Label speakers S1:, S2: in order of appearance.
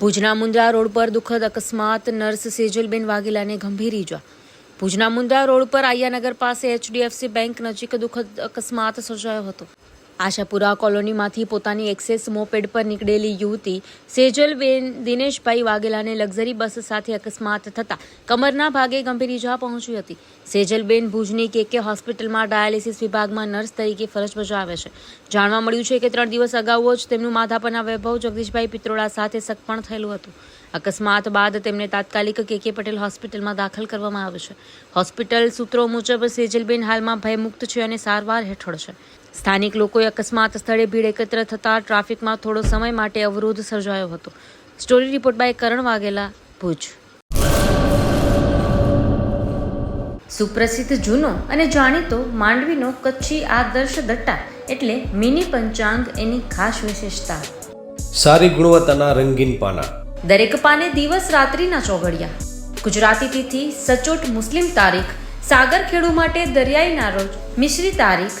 S1: ભુજના મુંદ્રા રોડ પર દુઃખદ અકસ્માત, નર્સ સેજલબેન વાઘેલાને ગંભીર ઈજા. ભુજના મુંદ્રા રોડ પર આયાનગર પાસે એચડીએફસી બેંક નજીક દુઃખદ અકસ્માત સર્જાયો હતો. આશાપુરા કોલોનીમાંથી પોતાની એક્સેસ મોપેડ પર નીકળેલી યુવતી સેજલબેન દિનેશભાઈ વાઘેલાને લક્ઝરી બસ સાથે અકસ્માત થતાં કમરના ભાગે ગંભીર ઇજા પહોંચી હતી. સેજલબેન ભુજની કેકે હોસ્પિટલમાં ડાયાલિસિસ વિભાગમાં નર્સ તરીકે ફરજ બજાવે છે. જાણવા મળ્યું છે કે ત્રણ દિવસ અગાઉ જ તેમનું માધાપરના વૈભવ જગદીશભાઈ પિત્રોડા સાથે સગપણ થયેલું હતું. અકસ્માત બાદ તેમને તાત્કાલિક કેકે પટેલ હોસ્પિટલમાં દાખલ કરવામાં આવે છે. હોસ્પિટલ સૂત્રો મુજબ સેજલબેન હાલમાં ભયમુક્ત છે અને સારવાર હેઠળ છે. સ્થાનિક લોકોએ અકસ્માત સ્થળે ભીડ એકત્ર થતાં ટ્રાફિકમાં થોડો સમય માટે અવરોધ સર્જાયો હતો. Story report by Karan Vaghela Bhuj. સુપ્રસિદ્ધ જૂનો અને જાણીતો માંડવીનો કચ્છી આદર્શ દટ્ટા એટલે મિની પંચાંગ એની ખાસ વિશેષતા.
S2: સારી ગુણવત્તાના રંગીન પાના.
S1: દરેક પાને દિવસ રાત્રિના ચોઘડિયા. ગુજરાતી તિથિ સચોટ મુસ્લિમ તારીખ સાગર ખેડુ માટે દરિયાઈના રોજ મિશ્રી તારીખ